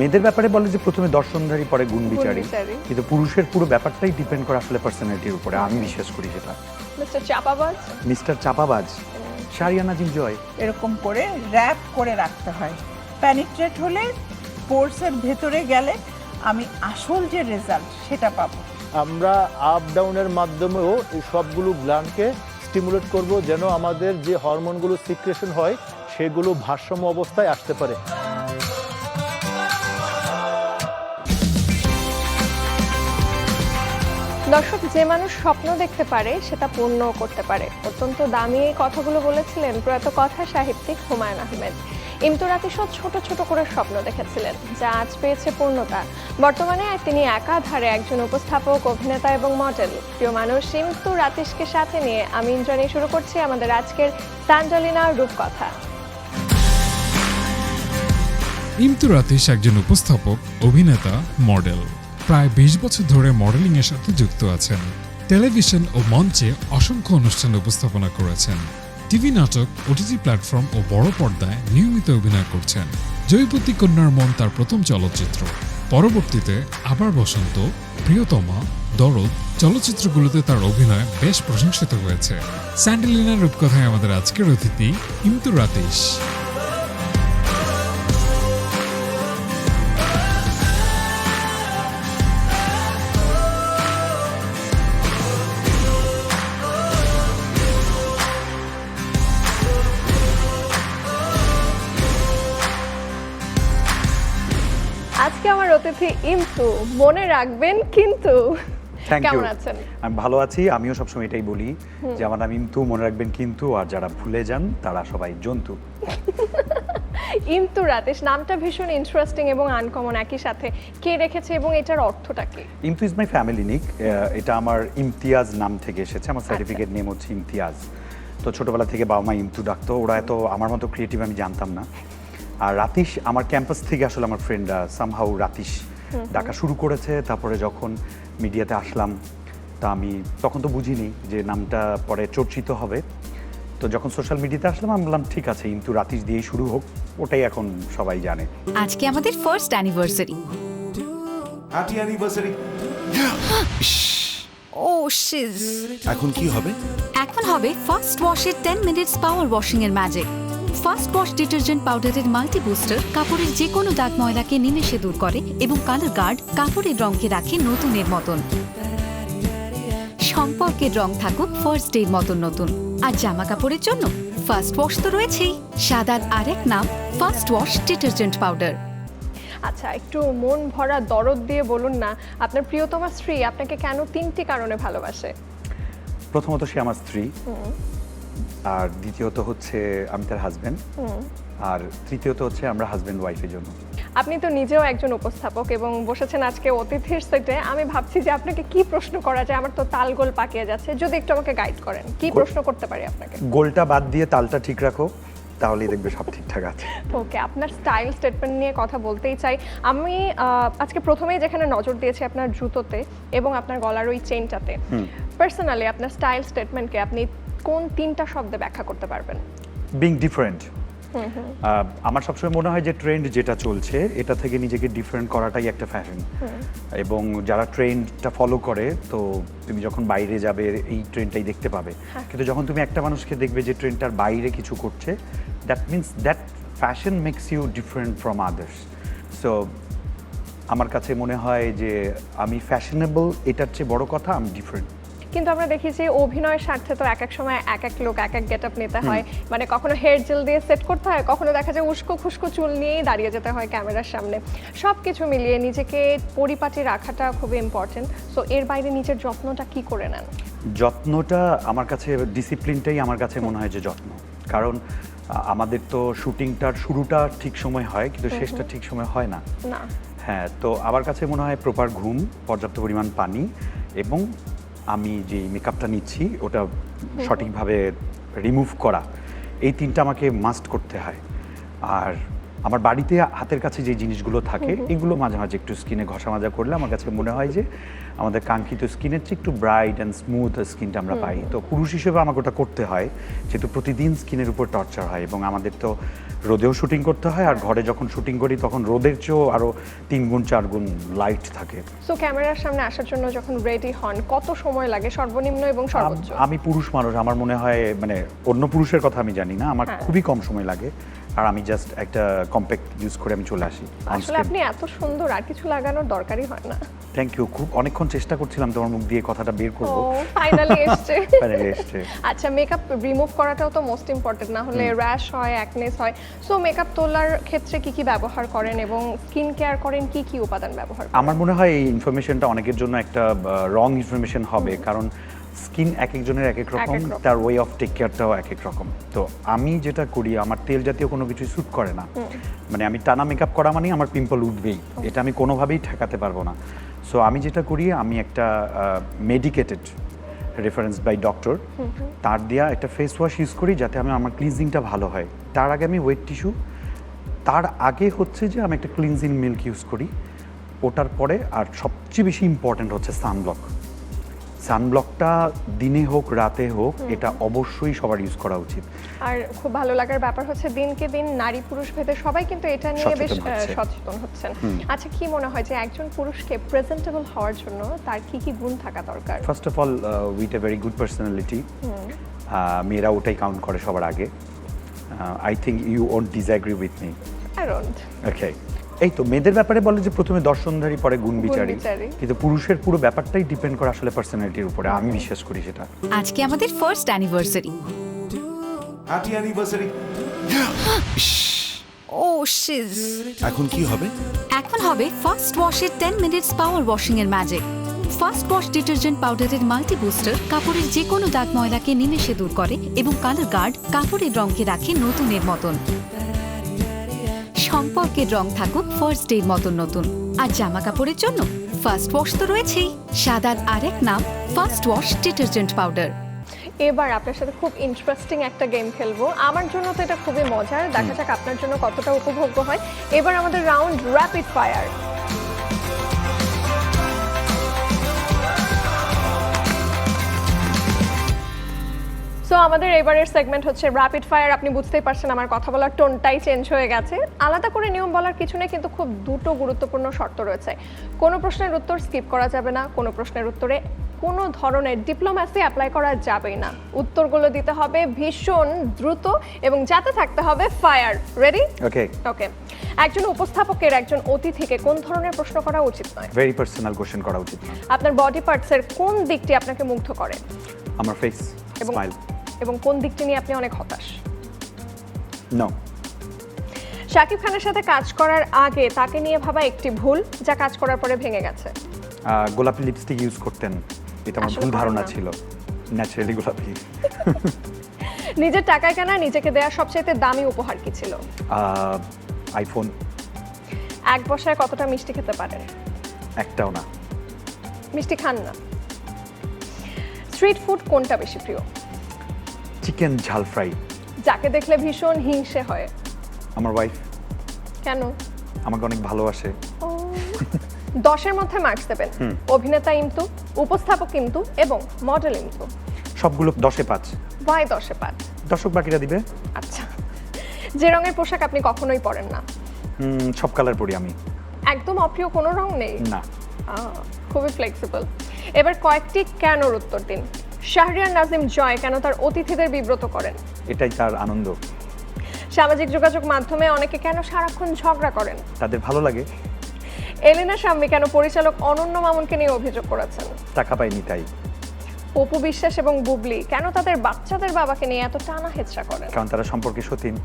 মেয়েদের ব্যাপারে বলে যে প্রথমে দর্শনধারী পরে গুণ বিচারী। কিন্তু পুরুষের পুরো ব্যাপারটাই ডিপেন্ড করে আসলে পার্সোনালিটির উপরে। আমি বিশ্বাস করি সেটা। মিস্টার চাপাবাজ? মিস্টার চাপাবাজ। শারিয়া নাজিম জয় এরকম করে র্যাপ করে রাখতে হয়। প্যানিট্রেট হলে পোর্সের ভেতরে গেলে আমি আসল যে রেজাল্ট সেটা পাবো। আমরা আপ ডাউনের মাধ্যমেও এই সবগুলো গ্ল্যান্ডকে স্টিমুলেট করব যেন আমাদের যে হরমোনগুলো সিক্রেশন হয় সেগুলো ভারসাম্য অবস্থায় আসতে পারে। দর্শক, যে মানুষ স্বপ্ন দেখতে পারে, সেটা পূর্ণ করতে পারে। অত্যন্ত দামি এই কথাগুলো বলেছিলেন প্রয়াত কথা সাহিত্যিক হুমায়ুন আহমেদ। ইমতুরাতিশো ছোট ছোট করে স্বপ্ন দেখেছিলেন, যা আজ পেয়েছে পূর্ণতা। বর্তমানে তিনি একাধারে একজন উপস্থাপক, অভিনেতা এবং মডেল প্রিয় মানুষ ইমতু রাতিশকে সাথে নিয়ে আমি ইন্দ্রাণী শুরু করছি আমাদের আজকের সাঞ্জলিনা রূপকথা। ইমতু রাতেশ একজন উপস্থাপক, অভিনেতা মডেল প্রায় বিশ বছর ধরে মডেলিং এর সাথে যুক্ত আছেন। টেলিভিশন ও মঞ্চে অসংখ্য অনুষ্ঠান উপস্থাপনা করেছেন। টিভি নাটক ওটিটি প্ল্যাটফর্ম ও বড় পর্দায় নিয়মিত অভিনয় করছেন। জয়পতি কন্যার মন তার প্রথম চলচ্চিত্র। পরবর্তীতে আবার বসন্ত, প্রিয়তমা, দরদ চলচ্চিত্রগুলোতে তার অভিনয় বেশ প্রশংসিত হয়েছে। স্যান্ডেলিনার রূপকথায় আমাদের আজকের অতিথি ইমতু রাতেশ। আমার ইন্তু মনে রাখবেন কিন্তু। কেমন আছেন? আমি ভালো আছি আমিও সবসময় এটাই বলি যে আমার নাম ইন্তু মনে রাখবেন কিন্তু আর যারা ভুলে যান তারা সবাই জন্তু। ইমতু রাতেশ নামটা ভীষণ ইন্টারেস্টিং এবং আনকমন একই সাথে। কে রেখেছে এবং এটার অর্থটা কি? ইমতু ইজ মাই ফ্যামিলি নিক এটা আমার ইমতিয়াজ নাম থেকে এসেছে আমার সার্টিফিকেট নেম হচ্ছে ইমতিয়াজ। তো ছোটবেলা থেকে বাবা মা ইমতু ডাকতো ওরা এত আমার মতো ক্রিয়েটিভ আমি জানতাম না। আর রাতিশ আমার ক্যাম্পাস থেকে আসলে আমার ফ্রেন্ডরা সামহাউ রাতিশ। ডাকা শুরু করেছে তারপরে যখন মিডিয়াতে আসলাম তা আমি তখন তো বুঝিনি যে নামটা পরে চর্চিত হবে। তো যখন সোশ্যাল মিডিয়াতে আসলাম আমি বললাম ঠিক আছে কিন্তু রাতিশ দিয়েই শুরু হোক ওটাই এখন সবাই জানে। আজকে আমাদের ফার্স্ট অ্যানিভার্সারি হ্যাপি অ্যানিভার্সারি ও শিজ এখন কি হবে? এখন হবে ফার্স্ট ওয়াশের 10 মিনিটস পাওয়ার ওয়াশিং এর ম্যাজিক ফার্স্ট ওয়াশ ডিটারজেন্ট পাউডারের মাল্টি বুস্টার কাপড়ের যে কোনো দাগ ময়লাকে নিমেষে দূর করে এবং কালার গার্ড কাপড়ের রঙকে রাখে নতুনের মতন। সম্পর্কের রং থাকুক ফার্স্ট ডের মতন নতুন। আর জামা কাপড়ের জন্য ফার্স্ট ওয়াশ তো রয়েছেই। সাদার আরেক নাম ফার্স্ট ওয়াশ ডিটারজেন্ট পাউডার আচ্ছা একটু মন ভরা দরদ দিয়ে বলুন না আপনার প্রিয়তমা স্ত্রী আপনাকে কেন তিনটি কারণে ভালোবাসে? প্রথমত সে আমার স্ত্রী। আর দ্বিতীয়ত হচ্ছে আমি তার হাজবেন্ড আর তৃতীয়ত হচ্ছে আমরা হাজবেন্ড ওয়াইফের জন্য। আপনি তো নিজেও একজন উপস্থাপক এবং বসেছেন আজকে অতিথির সেটে আমি ভাবছি যে আপনাকে কি প্রশ্ন করা যায়? আমার তো তালগোল পাকিয়ে যাচ্ছে। যদি একটু আমাকে গাইড করেন কি প্রশ্ন করতে পারি আপনাকে? গোলটা বাদ দিয়ে তালটা ঠিক রাখো তাহলেই দেখবে সব ঠিকঠাক আছে। ওকে আপনার স্টাইল স্টেটমেন্ট নিয়ে কথা বলতেই চাই। আমি আজকে প্রথমেই যেখানে নজর দিয়েছি আপনার জুতোতে এবং আপনার গলার ওই চেনটাতে পার্সোনালি আপনার স্টাইল স্টেটমেন্টকে আপনি কোন তিনটা শব্দে ব্যাখ্যা করতে পারবেন? বিং ডিফারেন্ট আমার সবসময় মনে হয় যে ট্রেন্ড যেটা চলছে এটা থেকে নিজেকে ডিফারেন্ট করাটাই একটা ফ্যাশন এবং যারা ট্রেন্ডটা ফলো করে তো তুমি যখন বাইরে যাবে এই ট্রেন্ডটাই দেখতে পাবে। কিন্তু যখন তুমি একটা মানুষকে দেখবে যে ট্রেন্ডটার বাইরে কিছু করছে that means that fashion makes you different from others so আমার কাছে মনে হয় যে আমি ফ্যাশনেবল এটার চেয়ে বড় কথা আমি ডিফারেন্ট কিন্তু আমরা দেখি যে অভিনয়ের স্বার্থে তো এক এক সময় এক এক লোক এক এক গেট আপ নিতে হয়। মানে কখনো হেয়ার জেল দিয়ে সেট করতে হয় কখনো দেখা যায় উস্কো খুস্কো চুল নিয়েই দাঁড়িয়ে যেতে হয় ক্যামেরার সামনে। সব কিছু মিলিয়ে নিজেকে পরিপাটি রাখাটা খুবই ইম্পর্টেন্ট সো এর বাইরে নিজের যত্নটা কি করে নেন? যত্নটা আমার কাছে ডিসিপ্লিনটাই আমার কাছে মনে হয় যে যত্ন। কারণ আমাদের তো শুটিংটার শুরুটা ঠিক সময় হয় কিন্তু শেষটা ঠিক সময় হয় না। না। হ্যাঁ তো আমার কাছে মনে হয় প্রপার ঘুম পর্যাপ্ত পরিমাণ পানি এবং আমি যে মেকআপটা নিচ্ছি ওটা সঠিকভাবে রিমুভ করা এই তিনটা আমাকে মাস্ট করতে হয়। আর আমার বাড়িতে হাতের কাছে যে জিনিসগুলো থাকে এগুলো মাঝে মাঝে একটু স্কিনে ঘষা মাজা করলে আমার কাছে মনে হয় যে আমাদের কাঙ্ক্ষিত স্কিনের চেয়ে একটু ব্রাইট অ্যান্ড স্মুথ স্কিনটা আমরা পাই। তো পুরুষ হিসেবে আমাকে ওটা করতে হয় যেহেতু প্রতিদিন স্কিনের উপর টর্চার হয় এবং আমাদের তো রোদেও শুটিং করতে হয় আর ঘরে যখন শুটিং করি তখন রোদের চেয়েও আরও তিন গুণ চার গুণ লাইট থাকে। সো ক্যামেরার সামনে আসার জন্য যখন রেডি হন কত সময় লাগে? সর্বনিম্ন এবং সর্বোচ্চ? আমি পুরুষ মানুষ আমার মনে হয় মানে অন্য পুরুষের কথা আমি জানি না আমার হ্যাঁ। খুবই কম সময় লাগে। আর আমি জাস্ট একটা কম্প্যাক্ট ইউজ করে আমি চলে আসি আসলে আপনি এত সুন্দর আর কিছু লাগানোর দরকারই হয় না। থ্যাংক ইউ খুব অনেকক্ষণ চেষ্টা করছিলাম তোমার মুখ দিয়ে কথাটা বের ও ফাইনালি এসছে। Finally এসছে। আচ্ছা মেকআপ রিমুভ করাটাও তো মোস্ট ইম্পর্টেন্ট না হলে র্যাশ হয় অ্যাকনেস হয়। সো মেকআপ তোলার ক্ষেত্রে কি কি ব্যবহার করেন এবং স্কিন কেয়ার করেন কি কি উপাদান ব্যবহার করেন? আমার মনে হয় এই ইনফরমেশনটা অনেকের জন্য একটা রং ইনফরমেশন হবে। কারণ স্কিন এক একজনের এক এক রকম এক রকম। তার ওয়ে অফ টেক কেয়ারটাও এক এক রকম। তো আমি যেটা করি আমার তেল জাতীয় কোনো কিছু স্যুট করে না। মানে আমি টানা মেকআপ করা মানে আমার পিম্পল উঠবেই। এটা আমি কোনোভাবেই ঠেকাতে পারব না। সো আমি যেটা করি আমি একটা মেডিকেটেড রেফারেন্স বাই ডক্টর তার দেওয়া একটা ফেস ওয়াশ ইউজ করি যাতে আমি আমার ক্লিনজিংটা ভালো হয়। তার আগে আমি ওয়েট টিস্যু তার আগে হচ্ছে যে আমি একটা ক্লিনজিং মিল্ক ইউজ করি। ওটার পরে আর সবচেয়ে বেশি ইম্পর্ট্যান্ট হচ্ছে সানব্লক সানব্লকটা দিনে হোক রাতে হোক এটা অবশ্যই সবার ইউজ করা উচিত। আর খুব ভালো লাগার ব্যাপার হচ্ছে দিনকে দিন নারী পুরুষ ভেদে সবাই কিন্তু এটা নিয়ে বেশ সচেতন হচ্ছে। হচ্ছেন আচ্ছা কি মনে হয় যে একজন পুরুষকে প্রেজেন্টেবল হওয়ার জন্য তার কি কি গুণ থাকা দরকার? First of all with a very good personality মেয়েরা ওটাই কাউন্ট করে সবার আগে। I think you won't disagree with me okay এই তো মেয়েদের ব্যাপারে বলে যে প্রথমে দর্শনধারী পরে গুণ বিচারী কিন্তু পুরুষের পুরো ব্যাপারটাই ডিপেন্ড করে আসলে পার্সোনালিটির উপরে। আমি বিশ্বাস করি সেটা। আজকে আমাদের ফার্স্ট অ্যানিভার্সারি হ্যাপি অ্যানিভার্সারি ও শিজ এখন কি হবে? এখন হবে ফার্স্ট ওয়াশের টেন মিনিটস পাওয়ার ওয়াশিং এর ম্যাজিক ফার্স্ট ওয়াশ ডিটারজেন্ট পাউডারের মাল্টি বুস্টার কাপড়ের যে কোনো দাগ ময়লাকে নিমেষে দূর করে এবং কালার গার্ড কাপড়ের রঙকে রাখে নতুনের মতন। সম্পর্কের রং থাকুক ফার্স্ট ডে মতন নতুন। আর জামা কাপড়ের জন্য ফার্স্ট ওয়াশ তো রয়েছেই। সাদার আরেক নাম ফার্স্ট ওয়াশ ডিটারজেন্ট পাউডার এবার আপনার সাথে খুব ইন্টারেস্টিং একটা গেম খেলব। আমার জন্য তো এটা খুবই মজার। দেখা যাক আপনার জন্য কতটা উপভোগ্য হয়। এবার আমাদের রাউন্ড র্যাপিড ফায়ার সো আমাদের এবারের সেগমেন্ট হচ্ছে র্যাপিড ফায়ার আপনি বুঝতেই পারছেন আমার কথা বলার টোনটাই চেঞ্জ হয়ে গেছে। আলাদা করে নিয়ম বলার কিছু নেই কিন্তু খুব দুটো গুরুত্বপূর্ণ শর্ত রয়েছে। কোনো প্রশ্নের উত্তর স্কিপ করা যাবে না কোনো প্রশ্নের উত্তরে কোনো ধরনের ডিপ্লোম্যাসি অ্যাপ্লাই করা যাবেই না। উত্তরগুলো দিতে হবে ভীষণ দ্রুত এবং যাতে থাকতে হবে ফায়ার রেডি ওকে ওকে একজন উপস্থাপকের একজন অতিথিকে কোন ধরনের প্রশ্ন করা উচিত নয়? ভেরি পার্সোনাল কোশ্চেন করা উচিত আপনার বডি পার্টসের কোন দিকটি আপনাকে মুগ্ধ করে? আমার ফেস এবং স্মাইল এবং কোন দিকটি নিয়ে আপনি অনেক হতাশ? নো শাকিব খানের সাথে কাজ করার আগে তাকে নিয়ে ভাবা একটি ভুল যা কাজ করার পরে ভেঙে গেছে। গোলাপি লিপস্টিক ইউজ করতেন। এটা আমার ভুল ধারণা ছিল। ন্যাচারালি গোলাপি। নিজের টাকায় কেনা নিজেকে দেওয়া সবচাইতে দামি উপহার কি ছিল? আইফোন এক বসায় কতটা মিষ্টি খেতে পারেন একটাও না। মিষ্টি খান না। স্ট্রিট ফুড কোনটা বেশি প্রিয়? চিকেন ঝাল ফ্রাই। যাকে দেখলে ভীষণ হিংসে হয়। আমার ওয়াইফ কেন? আমাকে অনেক ভালোবাসে। দশের মধ্যে মার্কস দেবেন। অভিনেতা ইমতু উপস্থাপক ইমতু এবং মডেল ইমতু। সবগুলো দশে পাঁচ। ওয়াই দশে পাঁচ? দর্শক বাকিরা দিবে? আচ্ছা। যে রঙের পোশাক আপনি কখনোই পরেন না। হুম, সব কালার পরি আমি। একদম অপ্রিয় কোনো রং নেই? না। খুবই ফ্লেক্সিবল এবার কয়েকটি কেনর উত্তর দিন। শাহরিয়ার নাজিম জয় কেন তার অতিথিদের বিব্রত করেন? এটাই তার আনন্দ। সামাজিক যোগাযোগ মাধ্যমে অনেকে কেন সারাক্ষণ ঝগড়া করেন? তাদের ভালো লাগে। এলিনা শাম্মী কেন পরিচালক অনন্য মামুনকে নিয়ে অভিযোগ করেছেন? টাকা পাইনি তাই। অপু বিশ্বাস এবং বুবলি কেন তাদের বাচ্চাদের বাবাকে নিয়ে এত টানা হেচড়া করেন? কারণ তারা সম্পর্কে সতীন।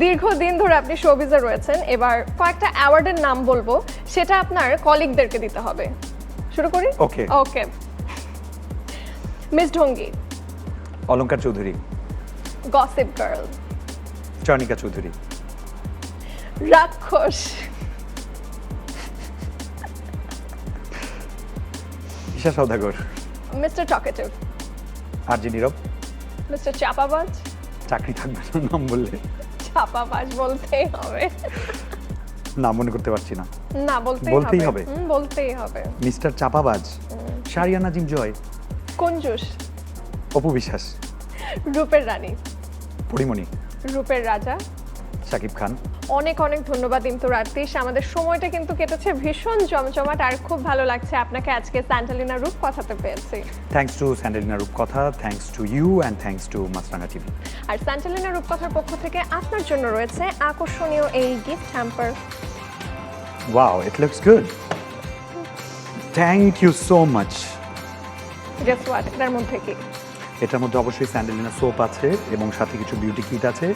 দীর্ঘদিন ধরে আপনি শোবিজে রয়েছেন। এবার কয়েকটা অ্যাওয়ার্ডের নাম বলব। সেটা আপনার কলিগদেরকে দিতে হবে। শুরু করি? Okay. ওকে মিস ঢঙ্গি Alankar Chowdhury. Gossip girl Chayanika Chowdhury. রাক্ষস ঈশা সৌদাগর মিস্টার টকেটিভ আর জি নীরব মিস্টার চাপাবাজ চাকরি থাকবে নাম বললে। পাস বলতেই হবে। না মনে করতে পারছি না। না বলতেই বলতেই হবে? হুম, বলতেই হবে। মিস্টার চাপাবাজ শারিয়া নাজিম জয় কঞ্জুস। অপু বিশ্বাস রূপের রানী। পরিমণি রূপের রাজা। সাকিব খান। অনেক অনেক ধন্যবাদ ইন্তু রাত্রিশ আমাদের সময়টা কিন্তু কেটেছে ভীষণ জমজমাট আর খুব ভালো লাগছে আপনাকে আজকে স্যান্টালিনা রূপ কথাতে পেয়েছি। Thanks to Sandalina Rupkotha thanks to you and thanks to Maasranga TV আর স্যান্টালিনা রূপকথার পক্ষ থেকে আপনার জন্য রয়েছে আকর্ষণীয় এই gift hamper wow it looks good thank you so much guess what এটার মধ্যে কি? এটার মধ্যে অবশ্যই স্যান্ডেলিনা সোপ আছে এবং সাথে কিছু বিউটি কিট আছে,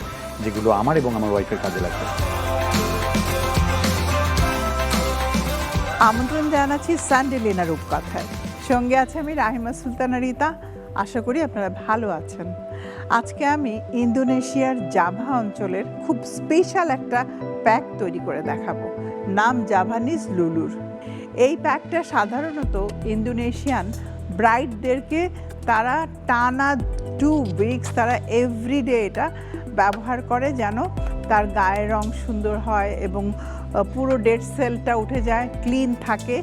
যেগুলো আমার এবং আমার ওয়াইফের কাজে লাগবে। আমন্ত্রণ জানাচ্ছি স্যান্ডেলিনা রূপকথায়। সঙ্গে আছে আমি রাহিমা সুলতানা রিতা। আশা করি আপনারা ভালো আছেন। আজকে আমি ইন্দোনেশিয়ার জাভা অঞ্চলের খুব স্পেশাল একটা প্যাক তৈরি করে দেখাবো। নাম জাভানিজ লুলুর। এই প্যাকটা সাধারণত ইন্দোনেশিয়ান ব্রাইডদেরকে তারা টানা টু উইকস তারা এভরিডে এটা ব্যবহার করে যেন তার গায়ের রং সুন্দর হয় এবং পুরো ডেড সেলটা উঠে যায় ক্লিন থাকে।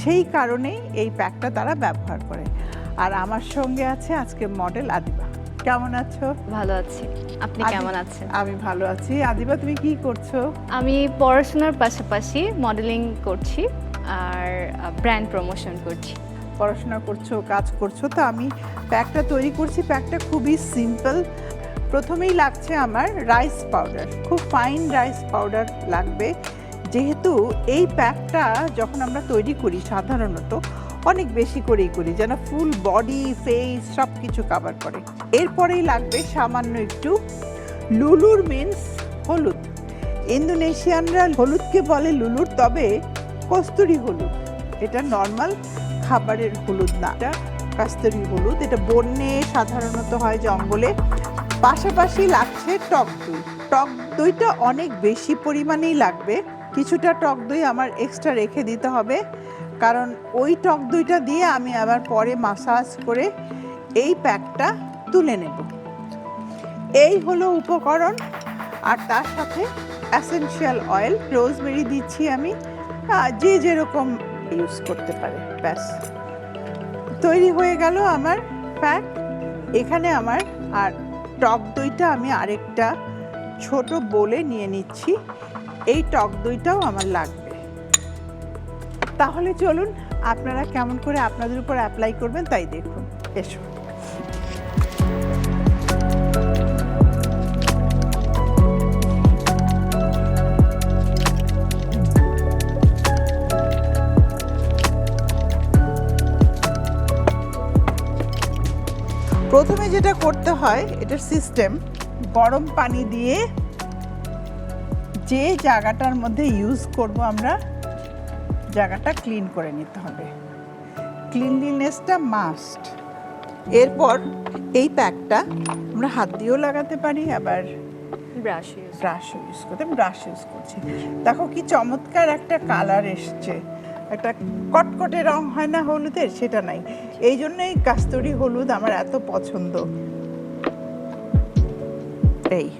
সেই কারণেই এই প্যাকটা তারা ব্যবহার করে। আর আমার সঙ্গে আছে আজকে মডেল আদিবা। কেমন আছো? ভালো আছি। আপনি কেমন আছেন? আমি ভালো আছি। আদিবা তুমি কি করছ? আমি পড়াশোনার পাশাপাশি মডেলিং করছি আর ব্র্যান্ড প্রমোশন করছি। পড়াশোনা করছ, কাজ করছ, তো আমি প্যাকটা তৈরি করছি। প্যাকটা খুবই সিম্পল প্রথমেই লাগছে আমার রাইস পাউডার খুব ফাইন রাইস পাউডার লাগবে। যেহেতু এই প্যাকটা যখন আমরা তৈরি করি সাধারণত, অনেক বেশি করেই করি, যেন ফুল বডি ফেস সব কিছু কাভার করে। এরপরেই লাগবে সামান্য একটু লুলুর মিন্স হলুদ। ইন্দোনেশিয়ানরা হলুদকে বলে লুলুর, তবে কস্তুরি হলুদ। এটা নর্মাল খাবারের হলুদ না এটা কাস্তুরি হলুদ। এটা বন্যে সাধারণত হয় জঙ্গলে। পাশাপাশি লাগছে টক দই। টক দইটা অনেক বেশি পরিমাণেই লাগবে। কিছুটা টক দই আমার এক্সট্রা রেখে দিতে হবে। কারণ ওই টক দইটা দিয়ে আমি আবার পরে মাসাজ করে এই প্যাকটা তুলে নেব। এই হলো উপকরণ। আর তার সাথে অ্যাসেনশিয়াল অয়েল রোজমেরি দিচ্ছি আমি। যে যেরকম ইউজ করতে পারে, ব্যাস। তৈরি হয়ে গেল আমার প্যাক। এখানে আমার আর টক দইটা আমি আরেকটা ছোট বলে নিয়ে নিচ্ছি। এই টক দইটাও আমার লাগবে। তাহলে চলুন, আপনারা কেমন করে আপনাদের উপর অ্যাপ্লাই করবেন তাই দেখুন। এসো। প্রথমে যেটা করতে হয় এটার সিস্টেম গরম পানি দিয়ে যে জায়গাটার মধ্যে ইউজ করব আমরা জায়গাটা ক্লিন করে নিতে হবে। ক্লিনলিনেসটা মাস্ট এরপর এই প্যাকটা আমরা হাত দিয়েও লাগাতে পারি আবার ব্রাশ ইউজ ব্রাশ ইউজ করতে ব্রাশ ইউজ করছি। দেখো কি চমৎকার একটা কালার এসছে। একটা কটকটে রং হয় না হলুদের? সেটা নাই। এই জন্যই কাস্তুরি হলুদ আমার এত পছন্দ। এই।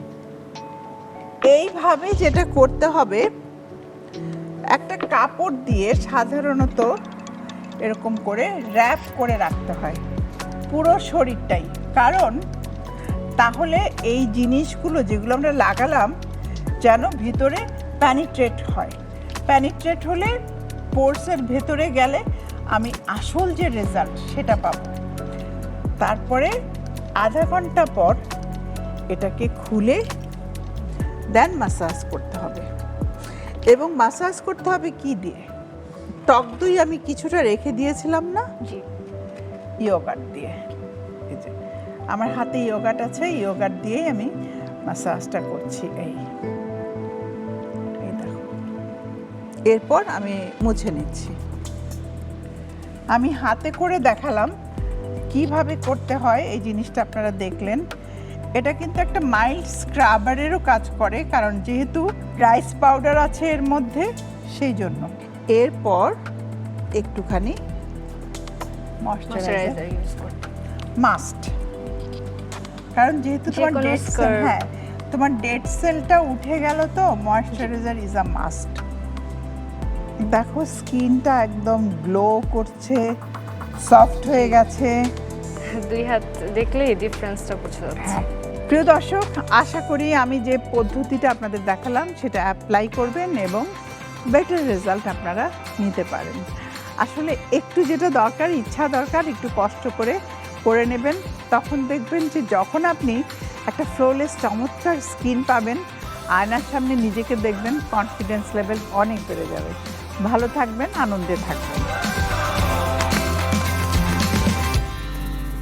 এইভাবে যেটা করতে হবে, একটা কাপড় দিয়ে সাধারণত এরকম করে র্যাপ করে রাখতে হয়। পুরো শরীরটাই। কারণ তাহলে এই জিনিসগুলো যেগুলো আমরা লাগালাম যেন ভিতরে প্যানিট্রেট হয়। প্যানিট্রেট হলে পোর্সের ভেতরে গেলে আমি আসল যে রেজাল্ট সেটা পাবো। তারপরে আধা ঘণ্টা পর এটাকে খুলে দেন মাসাজ করতে হবে। এবং মাসাজ করতে হবে কি দিয়ে? টক দই আমি কিছুটা রেখে দিয়েছিলাম না? ইয়োগাট দিয়ে। আমার হাতে ইয়োগাট আছে ইয়োগাট দিয়েই আমি মাসাজটা করছি এই। এরপর আমি মুছে নিচ্ছি। আমি হাতে করে দেখালাম কীভাবে করতে হয় এই জিনিসটা আপনারা দেখলেন। এটা কিন্তু একটা মাইল্ড স্ক্রাবারেরও কাজ করে কারণ যেহেতু রাইস পাউডার আছে এর মধ্যে সেই জন্য। এরপর একটুখানি ময়শ্চারাইজার ময়শ্চারাইজার ইউজ করতে মাস্ট কারণ যেহেতু তোমার ডেড সেল হ্যাঁ তোমার ডেড সেলটা উঠে গেল তো ময়শ্চারাইজার ইজ আ মাস্ট দেখো স্কিনটা একদম গ্লো করছে সফট হয়ে গেছে। দুই হাত দেখলেই ডিফারেন্সটা বোঝা যাচ্ছে। হ্যাঁ। প্রিয় দর্শক আশা করি আমি যে পদ্ধতিটা আপনাদের দেখালাম সেটা অ্যাপ্লাই করবেন এবং বেটার রেজাল্ট আপনারা নিতে পারেন। আসলে একটু যেটা দরকার ইচ্ছা দরকার একটু কষ্ট করে করে নেবেন। তখন দেখবেন যে যখন আপনি একটা ফ্লোলেস চমৎকার স্কিন পাবেন আয়নার সামনে নিজেকে দেখবেন কনফিডেন্স লেভেল অনেক বেড়ে যাবে। ভালো থাকবেন, আনন্দে থাকবেন।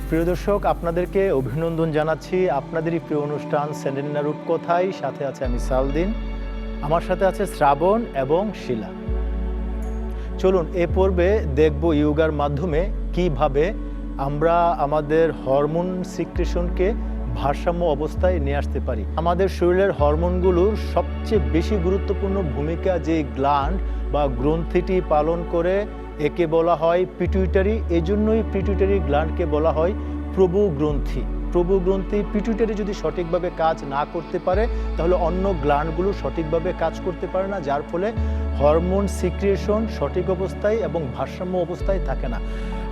প্রিয় দর্শক, আপনাদেরকে অভিনন্দন জানাচ্ছি। আপনাদেরই প্রিয় অনুষ্ঠান সেন্ডেলিনা রূপকথায় সাথে আছে আমি সালদিন। আমার সাথে আছে শ্রাবণ এবং শিলা। চলুন, এ পর্বে দেখব ইয়োগার মাধ্যমে কীভাবে আমরা আমাদের হরমোন সিক্রেশনকে ভারসাম্য অবস্থায় নিয়ে আসতে পারি। আমাদের শরীরের হরমোনগুলোর সবচেয়ে বেশি গুরুত্বপূর্ণ ভূমিকা যে গ্ল্যান্ড বা গ্রন্থিটি পালন করে একে বলা হয় পিটুইটারি এজন্যই পিটুইটারি গ্ল্যান্ডকে বলা হয় প্রভু গ্রন্থি প্রভু গ্রন্থি পিটুইটারি যদি সঠিকভাবে কাজ না করতে পারে, তাহলে অন্য গ্ল্যান্ডগুলো সঠিকভাবে কাজ করতে পারে না, যার ফলে হরমোন সিক্রিয়েশন সঠিক অবস্থায় এবং ভারসাম্য অবস্থায় থাকে না।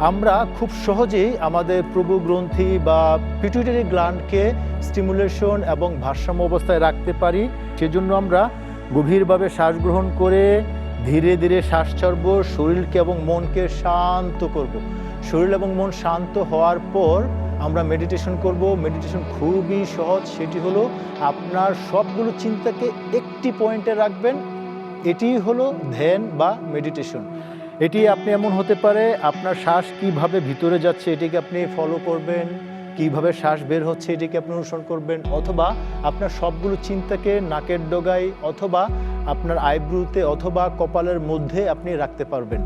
আমরা খুব সহজেই আমাদের প্রভু গ্রন্থি বা পিটুইটারি গ্ল্যান্ডকে স্টিমুলেশন এবং ভারসাম্য অবস্থায় রাখতে পারি। সেজন্য আমরা গভীরভাবে শ্বাস গ্রহণ করে ধীরে ধীরে শ্বাস ছাড়বো শরীরকে এবং মনকে শান্ত করব। শরীর এবং মন শান্ত হওয়ার পর আমরা মেডিটেশন করব। মেডিটেশন খুবই সহজ। সেটি হলো আপনার সবগুলো চিন্তাকে একটি পয়েন্টে রাখবেন। এটি হলো ধ্যান বা মেডিটেশন এটি আপনি এমন হতে পারে, আপনার শ্বাস কীভাবে ভিতরে যাচ্ছে এটিকে আপনি ফলো করবেন। কীভাবে শ্বাস বের হচ্ছে এটিকে আপনি অনুসরণ করবেন, অথবা আপনার সবগুলো চিন্তাকে নাকের ডগায়, অথবা আপনার আইব্রুতে অথবা কপালের মধ্যে আপনি রাখতে পারবেন।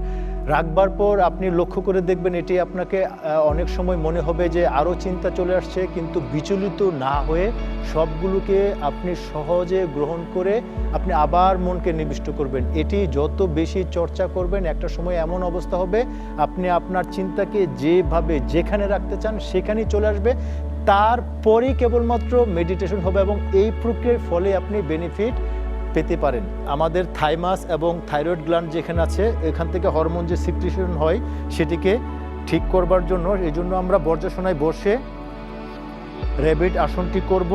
রাখবার পর আপনি লক্ষ্য করে দেখবেন এটি আপনাকে অনেক সময় মনে হবে যে আরও চিন্তা চলে আসছে, কিন্তু বিচলিত না হয়ে সবগুলোকে আপনি সহজে গ্রহণ করে আপনি আবার মনকে নিবিষ্ট করবেন। এটি যত বেশি চর্চা করবেন, একটা সময় এমন অবস্থা হবে, আপনি আপনার চিন্তাকে যেভাবে যেখানে রাখতে চান সেখানেই চলে আসবে। তারপরেই কেবলমাত্র মেডিটেশন হবে এবং এই প্রক্রিয়ার ফলে আপনি বেনিফিট পেতে পারেন। আমাদের থাইমাস এবং থাইরয়েড গ্ল্যান্ড যেখানে আছে, এখান থেকে হরমোন যে সিক্রিশন হয়, সেটিকে ঠিক করবার জন্য, এই জন্য আমরা বর্জাসনায় বসে র্যাবিট আসনটি করব।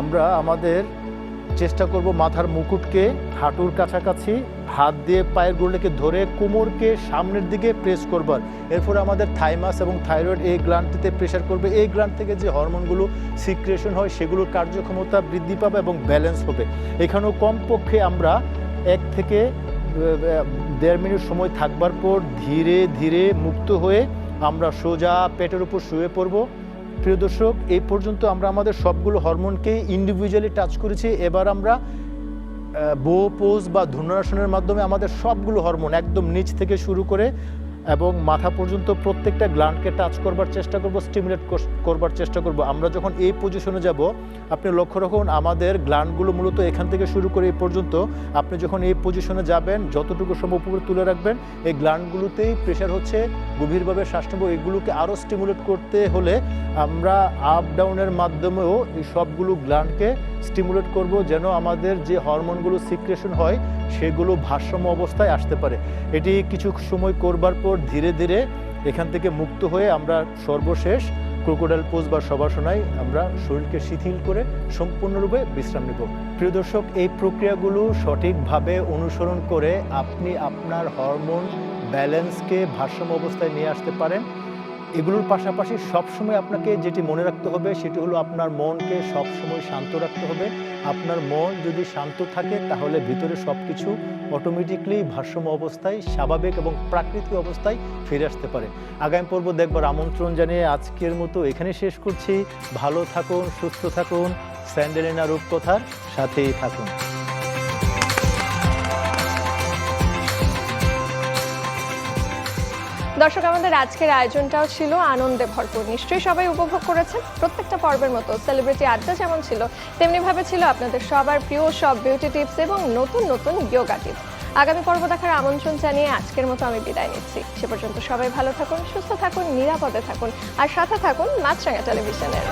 আমরা আমাদের চেষ্টা করব মাথার মুকুটকে হাঁটুর কাছাকাছি, হাত দিয়ে পায়ের গোড়ালিকে ধরে কোমরকে সামনের দিকে প্রেস করবার। এরপরে আমাদের থাইমাস এবং থাইরয়েড এই গ্ল্যান্ডটিতে প্রেশার করবে। এই গ্ল্যান্ড থেকে যে হরমোনগুলো সিক্রেশন হয়, সেগুলোর কার্যক্ষমতা বৃদ্ধি পাবে এবং ব্যালেন্স হবে। এখানেও কমপক্ষে আমরা এক থেকে দেড় মিনিট সময় থাকবার পর ধীরে ধীরে মুক্ত হয়ে আমরা সোজা পেটের উপর শুয়ে পড়ব। প্রিয় দর্শক এই পর্যন্ত আমরা আমাদের সবগুলো হরমোনকে ইন্ডিভিজুয়ালি টাচ করেছি। এবার আমরা বো পোজ বা ধনুরাসনের মাধ্যমে আমাদের সবগুলো হরমোন একদম নিচ থেকে শুরু করে এবং মাথা পর্যন্ত প্রত্যেকটা গ্ল্যান্ডকে টাচ করবার চেষ্টা করব স্টিমুলেট করবার চেষ্টা করব। আমরা যখন এই পজিশনে যাব, আপনি লক্ষ্য রাখুন, আমাদের গ্ল্যান্ডগুলো মূলত এখান থেকে শুরু করে এই পর্যন্ত। আপনি যখন এই পজিশনে যাবেন, যতটুকু সম্ভব উপরে তুলে রাখবেন। এই গ্ল্যান্ডগুলোতেই প্রেশার হচ্ছে, গভীরভাবে শ্বাস নেব। এগুলোকে আরও স্টিমুলেট করতে হলে আমরা আপ ডাউনের মাধ্যমেও এই সবগুলো গ্ল্যান্ডকে স্টিমুলেট করব, যেন আমাদের যে হরমোনগুলো সিক্রেশন হয়, সেগুলো ভারসাম্য অবস্থায় আসতে পারে। এটি কিছু সময় করবার পর ধীরে ধীরে এখান থেকে মুক্ত হয়ে আমরা সর্বশেষ ক্রোকোডাইল পোজ বা সবাসনায় আমরা শরীরকে শিথিল করে সম্পূর্ণরূপে বিশ্রাম নেব। প্রিয় দর্শক, এই প্রক্রিয়াগুলো সঠিকভাবে অনুসরণ করে আপনি আপনার হরমোন ব্যালেন্সকে ভারসাম্য অবস্থায় নিয়ে আসতে পারেন। এগুলোর পাশাপাশি সবসময় আপনাকে যেটি মনে রাখতে হবে, সেটি হলো আপনার মনকে সবসময় শান্ত রাখতে হবে। আপনার মন যদি শান্ত থাকে, তাহলে ভিতরে সব কিছু অটোমেটিকলি ভারসাম্য অবস্থায়, স্বাভাবিক এবং প্রাকৃতিক অবস্থায় ফিরে আসতে পারে। আগামী পর্ব দেখবার আমন্ত্রণ জানিয়ে আজকের মতো এখানে শেষ করছি। ভালো থাকুন, সুস্থ থাকুন, স্যান্ডেলিনা রূপকথার সাথেই থাকুন। দর্শক, আমাদের আজকের আয়োজনটাও ছিল আনন্দে ভরপুর। নিশ্চয়ই সবাই উপভোগ করেছেন। প্রত্যেকটা পর্বের মতো সেলিব্রিটি আড্ডা যেমন ছিল, তেমনিভাবে ছিল আপনাদের সবার প্রিয় সব বিউটি টিপস এবং নতুন নতুন যোগা টিপস আগামী পর্ব দেখার আমন্ত্রণ জানিয়ে আজকের মতো আমি বিদায় নিচ্ছি। সে পর্যন্ত সবাই ভালো থাকুন, সুস্থ থাকুন, নিরাপদে থাকুন, আর সাথে থাকুন মাছরাঙা টেলিভিশনের